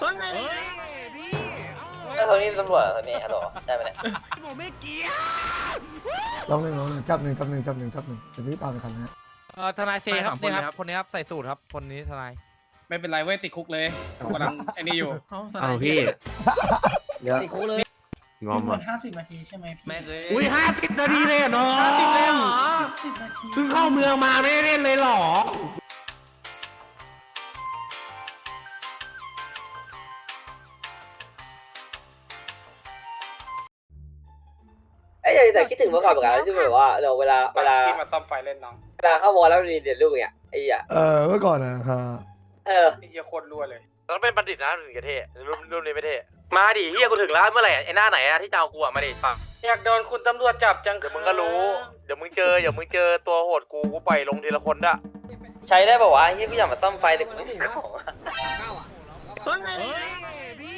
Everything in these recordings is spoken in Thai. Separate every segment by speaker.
Speaker 1: เฮ้ย
Speaker 2: เฮ้ยพี่
Speaker 3: แล้วคนนี้ตำรวจคนนี้ฮัลโหลได้ไหมเนี่ย
Speaker 2: ผมไม่เกี่ยว
Speaker 4: ลองหนึ่งลองหนึ่งจับหนึ่งจับหนึ่งจับหนึ่งจับหนึ่งจะรีบตามไปคันนะ
Speaker 5: เออทนายเซครับนี่ครับคนนี้ครับใส่สูตรครับคนนี้ทนาย
Speaker 1: ไม่เป็นไรเว้ยติดคุกเลยกำลังไอ้นี่อยู่
Speaker 2: เอาพี่
Speaker 3: เดี๋ยว
Speaker 1: ติดคุกเลย
Speaker 2: งอม
Speaker 6: หมดห้าสิบนาทีใช่ไหมพี่
Speaker 3: แม่เลย
Speaker 2: อุ้ยห้าสิบนาทีเลยเหรอน้อง
Speaker 6: สิบนาที
Speaker 2: เพิ่งเข้าเมืองมาไม่ได้เล่นเลยหรอ
Speaker 3: อ้ยแต่คิดถึงเมื่อก่อนเหมือนกันที่แบบว่าเราเวลาเวลา
Speaker 1: ที่มาซ่อมไฟเล่นน้อง
Speaker 3: เวลาเข้าวอลแล้วมีเด็ดลูกเนี่ยไอ้อะ
Speaker 4: เออเมื่อก่อนนะฮะ
Speaker 3: เออ
Speaker 1: ไอ้เหี้ยโคตรรั่วเลย
Speaker 5: ต้องเป็นบัณฑิตนะถึงจะเท่รุ่นรุ่นนี้ไม่เท่มาดิเฮียกูถึงแล้วเมื่อไหร่ไอ้หน้าไหนอะที่จะเอากูอะมาดิฟัง
Speaker 1: อยากโดนคุณตำรวจจับจัง
Speaker 5: เดี๋ยวมึงก็รู้ เดี๋ยวมึงเจอเดี๋ยวมึงเจอตัวโหดกูกูปล่อยลงทีละคนด้วย
Speaker 3: ใช้ได้ป่าวะเฮียกูอยากมาซ่อมไฟแต่กูไม่ถึงของอะ
Speaker 2: เฮ้ยพี่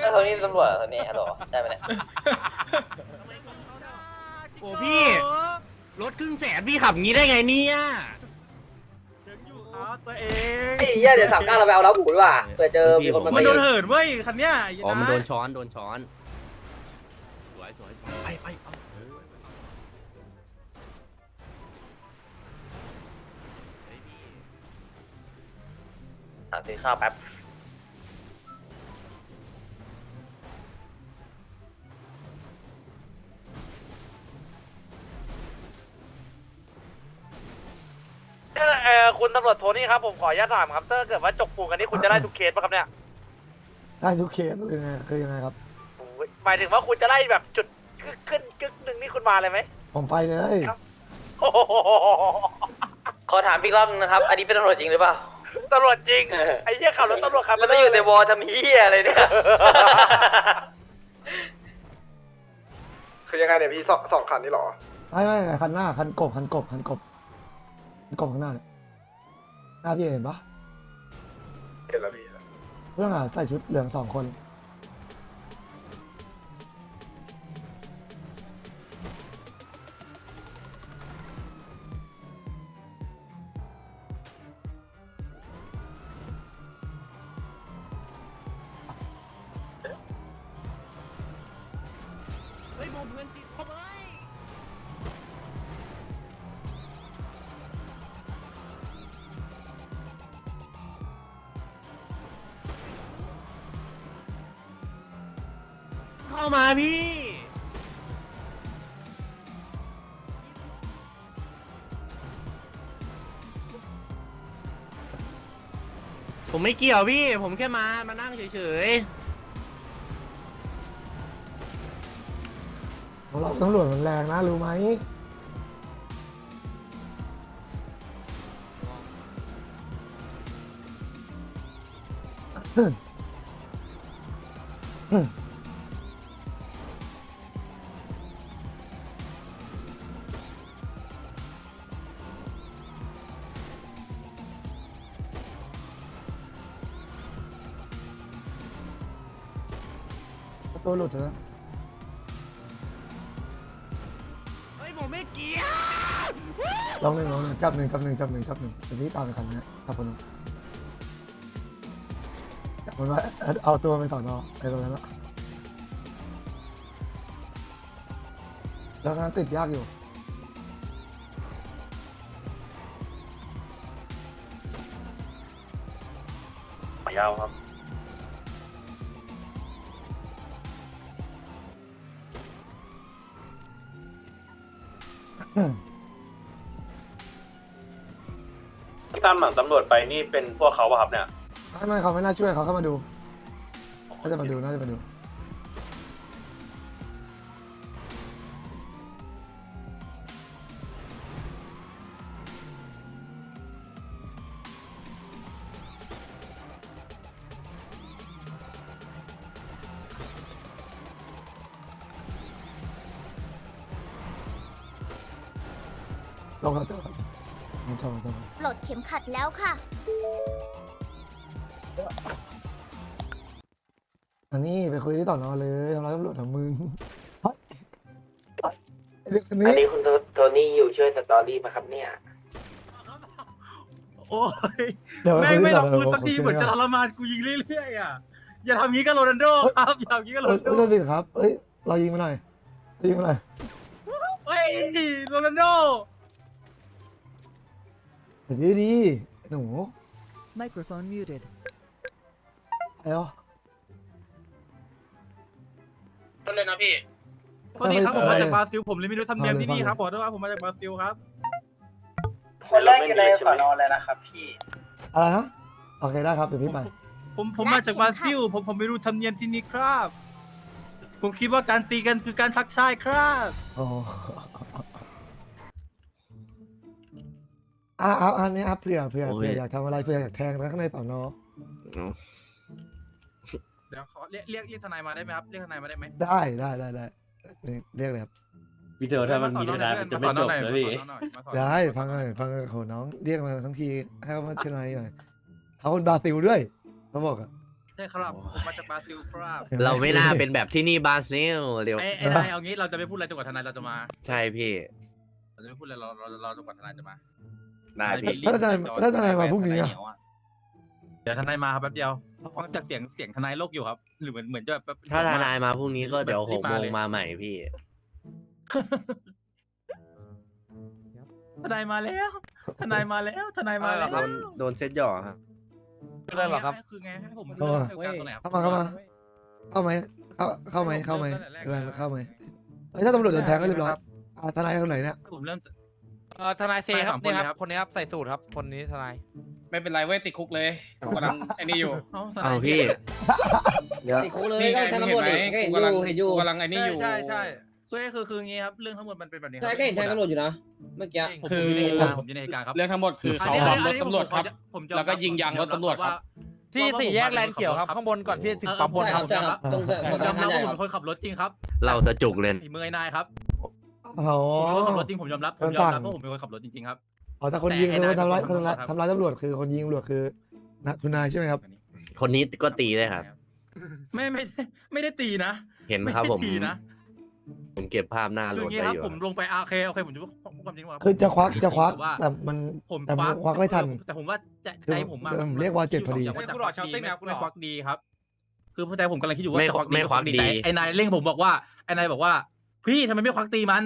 Speaker 3: แล้วคนนี้ตำรวจคนนี้ฮัลโหลได้ไหมเนี่ย
Speaker 2: โอ้พี่ รถครึ่งแสนพี่ขับงี้ได้ไงเนี่ย
Speaker 5: ตัวเอง
Speaker 3: ไอ้เหี้ยเดี๋ยวสามก้าเราไปเอาเล้าหมูดีกว่าเผื่อเจอมีคนมา
Speaker 5: มัน
Speaker 3: ตี
Speaker 5: โดนเหินเว้ยคันเนี้ย
Speaker 2: อ๋อมันโดนช้อนโดนช้อนสวยสวยไปไปเอา
Speaker 3: หาซื้อข้าวแป๊บ
Speaker 5: เออคุณตำรวจโทนี่ครับผมขออนุญาตถามครับถ้าเกิดว่าจกปูกันนี่คุณจะได้ทุกเคสป่ะครับเนี่ย
Speaker 4: ได้ทุกเคสเลยไงคือยังไงครับ
Speaker 5: โอ้ยหมายถึงว่าคุณจะไล่แบบจุดขึ้นขึ้นกึกหนึ่งนี่คุณมาเลยไหม
Speaker 4: ผมไปเลย
Speaker 5: โอ้โห
Speaker 3: ขอถามพี่รอบนึงนะครับ อันนี้เป็นตำรวจจริงหรือเปล่า
Speaker 5: ตำรวจจริงไอ้เหี้ยขับรถตำรวจขับ
Speaker 3: แล้วมาอยู่ในวอลทำเหี้ยอะไรเนี่ย
Speaker 7: คือยังไงเนี่ยพี่สองสองคันนี่หรอ
Speaker 4: ไม่ไม่ไม่คันหน้าคันกบคันกบคันกบ คันกบข้างหน้าเนี่ยหน้าพี่เห็นปะ
Speaker 7: เห็นแล้วพี่
Speaker 4: เพื่อนอะใส่ชุดเหลืองสองคน
Speaker 2: เฮ้ยโมเพื่อนติด เข้ามาพี่ผมไม่เกี่ยวพี่ ผมแค่มา มานั่งเฉย
Speaker 4: ของเราตำรวจมันแรงนะรู้ไหมปร ตัวหลุดแล้ว
Speaker 2: ๆเฮ้ยผมไม่เกี่ยว
Speaker 4: ลองหนึ่งลองหนึ่งจับหนึ่งจับหนึ่งจับหนึ่งจับหนึ่งจะรีบตามไปคันนะจับคนนึงจับมันไว้เอาตัวไปต่อนอไอ้ตรงนั้นละแล้วนั้นติดยากอยู่
Speaker 5: ยาวครับ
Speaker 1: ตามหลังตำรวจไปนี่เป็นพวกเขาป่ะครับเนี่ย
Speaker 4: ไม่ไม่เขาไม่น่าช่วยเขาเข้ามาดู น่าจะมาดู น่าจะมาดู ลงครับลงครับลงครับลงครับ
Speaker 8: ปลดเข็มขัดแล้วค่ะ
Speaker 4: อันนี้ไปคุยที่ต่อนอเลยทำร้ายตำรวจทำมึงเฮ้ยเฮ้ยไอ้เด็กคน
Speaker 3: อัน
Speaker 4: นี้
Speaker 3: นี้คุณโทนี่อยู่ช่วยสตอรี่ปะครับเนี่ย
Speaker 6: โอ้ย
Speaker 4: เดี๋ยว
Speaker 6: แม่งไม่
Speaker 4: ค
Speaker 6: รับ
Speaker 4: น
Speaker 6: มือ
Speaker 4: ที่
Speaker 6: สักที
Speaker 4: ค
Speaker 6: เหมือนจะทรมานกูยิงเรื่อยๆอะอย่าทำงี้กับโรนัลโดครับอย่าทำงี้กับโร
Speaker 4: เอ้ย
Speaker 6: นัลโด
Speaker 4: เอ้ยเรื่องนี้ครับเอ้ยเรายิงมาหน่อยยิงมาหน่อย
Speaker 6: เฮ้ยโรนัลโด
Speaker 4: เดี๋ยวดีดีหนู
Speaker 8: Microphone muted.
Speaker 4: ไอ้เหรอ
Speaker 5: ต้นเลยนะพี่
Speaker 6: โทษทีครับผมมาจากบราซิลผมเลยไม่รู้ทำเนียม
Speaker 4: เอาเลย
Speaker 6: ที่นี่ครับ
Speaker 4: เอา
Speaker 6: ข
Speaker 4: เลย
Speaker 6: อโทษครับผมมาจากบราซิลครับ
Speaker 1: คนแรกอยู่ในสอนอเลยนะครับพี่
Speaker 4: อะไรนะโอเคได้ครับเดี๋ยวพี่ไป
Speaker 6: ผมผมมาจากบราซิล ผมผมไม่รู้ธรรมเนียมที่นี่ครับ ผมคิดว่าการตีกันคือการทักทายครับ
Speaker 4: โอ้ อะอะอันนี้อะเผื่อเผื่อ
Speaker 2: โอ้ย
Speaker 4: เผื่ออยากทำอะไรเผื่ออยากแทงข้างในสอนอ
Speaker 6: เดี๋ยวขอเรียกเรียกเรียกทนายมาได้ไหมครับ เรียกทนายมาได้ไหม
Speaker 4: ได้ได้ได้ได้นี่เรียกเลยครับ
Speaker 2: พี่เดอถ้ามันมีทนายมันจะไม่จบเลยพี่
Speaker 4: ได้ฟังหน่อยฟังหน่อยโหน้องเรียกมาทั้งทีให้เขามาทนายหน่อยเขาคนบราซิลด้วยเขาบอกอะ
Speaker 6: ใช่ครับผมมาจากบราซิลครับ
Speaker 2: เราไม่น่าเป็นแบบที่นี่บราซิลเร็ว
Speaker 6: ไอ้ไอ้นายเอางี้เราจะไม่พูดอะไรจนกว่าทนายเราจะมา
Speaker 2: ใช่พี่
Speaker 6: เราจะไม่พูดอะไรเราเราเราจนกว่าทนายจะมา
Speaker 2: ได้พี่
Speaker 4: ถ้าทนายถ้าทนายมาพรุ่งนี้อะ
Speaker 6: เดี๋ยวทนายมาครับแป๊บเดียวฟังจากเสียงเสียงทนายโลกอยู่ครับ หรือเหมือนเหมือนจะแบบ
Speaker 2: ถ้าทนายมาพรุ่งนี้ก็เดี๋ยวหกโมง
Speaker 6: เลย
Speaker 2: มาใหม่พี่
Speaker 6: ทนายมาแล้ว ทนายมาแล้ว ทนายมาแล้ว
Speaker 2: โดนโดนเซตหย่อครับ
Speaker 6: คืออะไรหรอครับ คือไงให้ผมเลือกให้โอกาสตัวไหนครับ
Speaker 4: เข้ามาเข้ามา เข้าไหมเข้าเข้าไหมเข้าไหมเพื่อนเข้าไหมเอ้ยถ้าตำรวจโดนแทงก็เรียบร้อยอะทนายคนไหนเนี่ย
Speaker 6: ผมเริ่ม
Speaker 5: เอ่อทนายเซครับ
Speaker 6: ไป
Speaker 5: นี่
Speaker 6: สามคนเลยครั
Speaker 5: ครับบคนนี้ครับใส่สูตรครับ คนนี้ทนาย
Speaker 9: ไม่เป็นไรเว้ยติดคุกเลยกูกำลังไอ้นี่อยู่
Speaker 6: เอ้าทนาย
Speaker 2: เอาพี่
Speaker 8: ติดคุกเลย
Speaker 9: นี่ไง
Speaker 8: ก็ทางตำรวจ
Speaker 9: เห็
Speaker 8: นี่
Speaker 9: นไหม
Speaker 8: ก็เห็น
Speaker 9: กู
Speaker 8: อกำ
Speaker 9: ลัง
Speaker 8: ยู่เห็นอยู่
Speaker 9: กูกำลังไอ้นี่อยู่
Speaker 5: ใช่ใช่
Speaker 6: ส่วนคือคืออย่างงี้ครับเรื่องทั้งหมดมันเป็นแบบนี้ครั
Speaker 8: ใช่ก็เห็นทางตำรวจอยู่นะเมื่อกี้
Speaker 6: ผม
Speaker 9: คือ
Speaker 6: อยู่ในเหตุการณ์ผมอยู่ในเหตุการณ์ครับ
Speaker 9: เรื่องทั้งหมดคือเขา
Speaker 6: นนี้
Speaker 9: ขับร
Speaker 6: อั
Speaker 9: ถ
Speaker 6: นนี้
Speaker 9: ตำรวจครับ
Speaker 6: ผมยอม
Speaker 9: แล้วก็ยิงยางรถตำรวจครับ
Speaker 5: ที่สี่แยกแลนด์เขียวครับข้างบนก่อนที่จะถึงปั๊มบน
Speaker 8: ใช่
Speaker 5: ค
Speaker 8: ค
Speaker 5: รั
Speaker 8: รับบใช่ครับตรง
Speaker 6: ผมยอม
Speaker 8: ทา
Speaker 6: รับ
Speaker 8: งใหญ่
Speaker 6: ว่าผม
Speaker 8: ครับ
Speaker 6: เป็นคนขับรถจริงครับ
Speaker 2: เราสะจุกเล่น
Speaker 6: ฝีมือไอ้นายครับ
Speaker 4: อ๋อ
Speaker 6: ผมเป็นคนขับรถจริงผมยอมรับผมยอมรับ
Speaker 4: ต่าง
Speaker 6: ว่าผมเป็นคนขับรถจริงๆครับ
Speaker 4: อ๋อแต่คนยิง
Speaker 6: แต่
Speaker 4: คือ
Speaker 6: ไอ้
Speaker 4: คน
Speaker 6: นาย
Speaker 4: ทำร้าย
Speaker 6: เป็น
Speaker 4: คน
Speaker 6: คน
Speaker 4: ทำร้าย
Speaker 6: ขับรถครับ
Speaker 4: ทำร้ายตำรวจคือคนยิงตำรวจคือนะคุณนายใช่ไหมครับ
Speaker 2: คนนี้ก็ตีได้ครับ
Speaker 6: ไม่ไม่ไม่ได้ตีนะ
Speaker 2: เห็น
Speaker 6: ไม่
Speaker 2: ครับ
Speaker 6: ได้
Speaker 2: ผม
Speaker 6: ตีนะ
Speaker 2: ผมเก็บภาพหน้า
Speaker 6: คือ
Speaker 2: โหล
Speaker 6: อ
Speaker 2: ด
Speaker 6: ย่างงี้
Speaker 2: ไว้
Speaker 6: ครับ
Speaker 2: อยู่
Speaker 6: ผมลงไปอาเคโอเคผมจะพูดความจริงว่า
Speaker 4: คือจะควักจะควัก
Speaker 6: แต่ว่า
Speaker 4: แต่มัน
Speaker 6: ผม
Speaker 4: แต่ผมควักไม่ทัน
Speaker 6: แต่ผมว่าใจ
Speaker 4: คือ
Speaker 6: ใจผมอะ
Speaker 4: ผมเรียกว่าเจ็ดพอดี
Speaker 6: ผมจะ
Speaker 5: คุณหลอดชาวติ้งนะคุณหลอด
Speaker 6: ไม่ควักดีครับ คือใจผมกำลังคิดอยู่ว่า
Speaker 2: ไม่
Speaker 6: จะ
Speaker 2: ควักไม่ควักดี
Speaker 6: แต่ไอ้นายเร่งผมบอกว่าไอ้นายบอกว่า พี่ทำไมไม่ควักตีมัน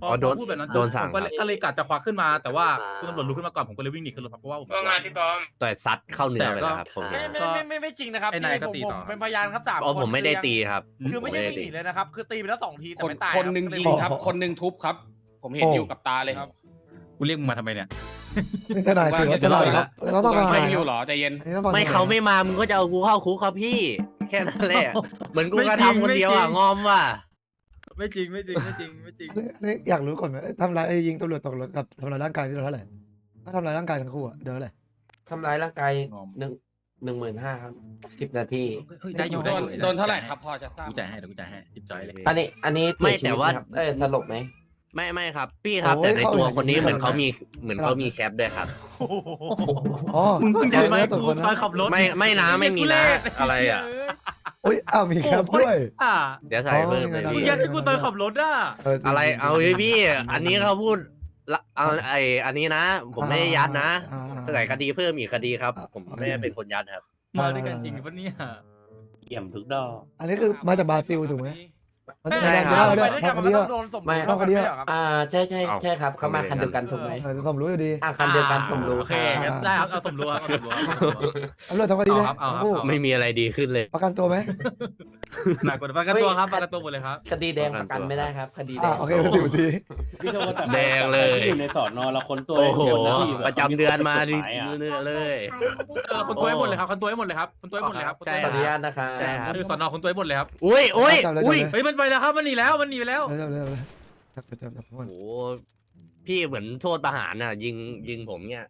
Speaker 6: พอ
Speaker 2: อ๋อโดน
Speaker 6: พูดแบบนั้น
Speaker 2: โดนสั่ง
Speaker 6: ผมก็เลยก็เลยกัดจะควักขึ้นมาแต่ว่าคุณตำรวจลุกขึ้นมาก่อนผมก็เลยวิ่งหนีขึ้นรถครับเพราะว่าผม
Speaker 5: ว่าไงพี่บอม
Speaker 2: ต่อยซัดเข้าเนื้อไปแล้วครับผม
Speaker 5: ไม่ไม่ไม่ไม่ไม่จริงนะครับ
Speaker 6: ไอ้นายก็
Speaker 5: ที่
Speaker 6: ตี
Speaker 5: ผม
Speaker 6: ต่อ
Speaker 5: ผมเป็นพยานครับสาม
Speaker 2: อ๋อ
Speaker 5: คน
Speaker 2: ผมไม่ได้
Speaker 5: คือยัง
Speaker 2: ตีครับ
Speaker 5: คือไม่ใช่
Speaker 2: ผ
Speaker 5: วิ่งหนีเลยนะครับ คือตีไปแล้วสองทีแต่
Speaker 9: คน
Speaker 5: ไม่ตาย
Speaker 9: คนหนึ่ง
Speaker 5: รับ
Speaker 9: ยิงครับคนหนึ่งทุบครับ ผมเห็น
Speaker 4: โอ้
Speaker 9: อยู่กับตาเลยครับ
Speaker 6: กูเรียกมึงมาทำไมเนี่ย
Speaker 4: นี่ทนายถือว่าทนายครับเราต้อง
Speaker 9: ฟัง
Speaker 4: ท
Speaker 9: ไม่
Speaker 4: นาย
Speaker 9: อยู่
Speaker 4: นะ
Speaker 9: เหรอใจเย็น
Speaker 4: อันนี้ต้องฟัง
Speaker 2: ไม่
Speaker 4: ทนย
Speaker 2: เขาไม่มามึงก็จะเอากูเข้าคุกครับพี่ แค่นั้นแหละเหมือนกูกระทำคนเดียวอะงอมว่ะ
Speaker 6: ไม่จริงไม่จริงไม่จริงไม่จริง
Speaker 4: อันนี้อยากรู้ก่อนไหมทำร้ายไอ้ยิงตำรวจตกรถกับทำร้ายร่างกายที่เราเท่าไหร่ถ้าทำร้ายร่างกายทั้งคู่อะเดี๋ยวเท่าไหร่
Speaker 8: ทำร้ายร่างกาย
Speaker 6: งอม
Speaker 8: หนึ่งหนึ่งหมื่นห้าครับสิบนาที
Speaker 6: เฮ้ยได้อยู่
Speaker 9: โด
Speaker 6: ได้
Speaker 9: น
Speaker 6: อยู่
Speaker 9: โดนเท่าไหร่ครับพอจะทราบ
Speaker 6: กูจ่ายให้เดี๋ยวกูจ่ายให้จิบจ่อยเลย
Speaker 8: อันนี้อันนี้
Speaker 2: ไม่
Speaker 8: เสียชี
Speaker 2: แต่
Speaker 8: ต
Speaker 2: ว่า
Speaker 8: ไหมครับเอ้ยสลบไหม
Speaker 2: ไม่ไม่ครับ พี่ครับแต่ในตัวคนนี้เหมือนเขามีเหมือนเขามีแคปด้วยครับ
Speaker 4: อ๋อ
Speaker 6: มึงเพิ่งจะไป
Speaker 4: ตก
Speaker 6: กู
Speaker 4: คน
Speaker 6: ตอน
Speaker 4: นะ
Speaker 6: ขับรถ
Speaker 2: ไม่ไม่นะไม่มีนะอะไรอะ
Speaker 4: อุ้ยอ้าวมีแคปด้วย
Speaker 6: อะ
Speaker 2: เดี๋ยวใส่เพิ่มเลย
Speaker 4: อ๋อ
Speaker 6: มึง
Speaker 2: พี่
Speaker 6: ยัดให้กูตอนขับรถอะ
Speaker 4: เจงๆ
Speaker 2: อะไรเอาเฮ้ยพี่ อันนี้เขาพูดละเอาไออันนี้นะ ผมไม่ได้ยัดนะ
Speaker 4: อ่าอ่า
Speaker 2: ใส่คดีเพิ่มอีกคดีครับ
Speaker 4: อ่า
Speaker 2: ผมไม่ได้เป็นคนยัดครับ
Speaker 6: มาด้วยกันจริงปะเนี่ย
Speaker 2: เยี่ยมทุกดอก
Speaker 4: อันนี้คือมาจากบราซิลถูกไหม มัน
Speaker 2: ใช่
Speaker 4: จะ
Speaker 2: ครับ
Speaker 4: ได้
Speaker 5: ไป
Speaker 4: ด้วย
Speaker 5: ด้วยกันมัน
Speaker 4: ทำคดี
Speaker 5: ต้
Speaker 4: อะ
Speaker 5: องโดนสม
Speaker 4: ไม่
Speaker 5: รู้
Speaker 4: เอาคดีอะ
Speaker 5: ไม่ใช่เหรอครับ
Speaker 8: อ่าใช่ใช่
Speaker 2: เอ้า
Speaker 8: ใช่ครับเขามาคันเดียวกันถูกไหม
Speaker 4: เออจะสมรู้อยู่ดี
Speaker 8: อ่าคันเดียวกันผมรู้
Speaker 6: โอเคงั้นได้ครับเอาสมรู้ครับเอาสมรู้ครับ
Speaker 4: ตำรวจทำคดีไหม
Speaker 6: เอาครับเอาครับ
Speaker 4: ทั้งคู่
Speaker 6: เอา
Speaker 2: ไม่มีอะไรดีขึ้นเลย
Speaker 4: ประกันตัวไหม
Speaker 6: หนักกว่าประกันตัวครับประกันตัวหมดเลยครับ
Speaker 8: คดีแดงประกันไม่ได้ครับ คดีแด
Speaker 4: อ่างโอเคเป็นสิบที
Speaker 2: แดงเลย
Speaker 10: อยู่ในสอนอเราคนตัว
Speaker 2: โอ้โห
Speaker 10: เดียวนะพี่
Speaker 2: ประจำเดือนมาดิ
Speaker 10: กฎหยอะ
Speaker 2: เรื่อยๆเลย
Speaker 6: เออคนตัวให้หมดเลยครับคนตัวให้หมดเลยครับคนตัวให้หมดเลยครับ
Speaker 2: ใช่
Speaker 8: ขออนุญาตนะครับ
Speaker 2: ใช่ครับ
Speaker 6: คือสอนอคนตัวให้หมดเลยครับ
Speaker 2: อุ้ยอุ้ย
Speaker 4: จับเลย
Speaker 2: อุ้ย
Speaker 4: จับเลย
Speaker 6: เฮ้ยมันไปแล้วครับมันหนีแล้วมันหนีไปแล้ว
Speaker 4: เร็วเร็วเร็วจับจับจับจับพวก
Speaker 2: โอ้
Speaker 4: มัน
Speaker 2: โหพี่เหมือนโทษประหารน่ะ ยิงยิงผมเนี่ย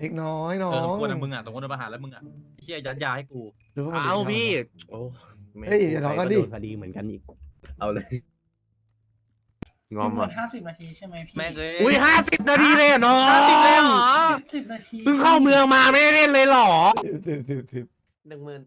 Speaker 4: เล็กน้อยน้
Speaker 6: เอ
Speaker 4: อ
Speaker 6: องสมควรนะมึงอะสมควรโดนประหารแล้วมึงอะเฮียยัดยาให้กู
Speaker 4: ดูพวกมันดิ
Speaker 2: เอาพี่โอ้ไม่
Speaker 4: เฮ้ยอย่าทะเลาะกันดิ
Speaker 2: โดคดีเหมือนกันอีก เอาเลย งอม
Speaker 6: หม
Speaker 2: อะ
Speaker 6: ดห้าสิบนาทีใช่ไหมพี่แม่งเลย
Speaker 2: อุ้ยห้าสิบนาทีเลยเหรอน้อง
Speaker 6: ห้าสิบเลยเหรอ
Speaker 9: สิบนาที
Speaker 2: เพิ่งเข้าเมืองมาไม่ได้เล่นเลยเหรอ
Speaker 4: สิบสิบสิบ
Speaker 8: หนึ่งหมื่น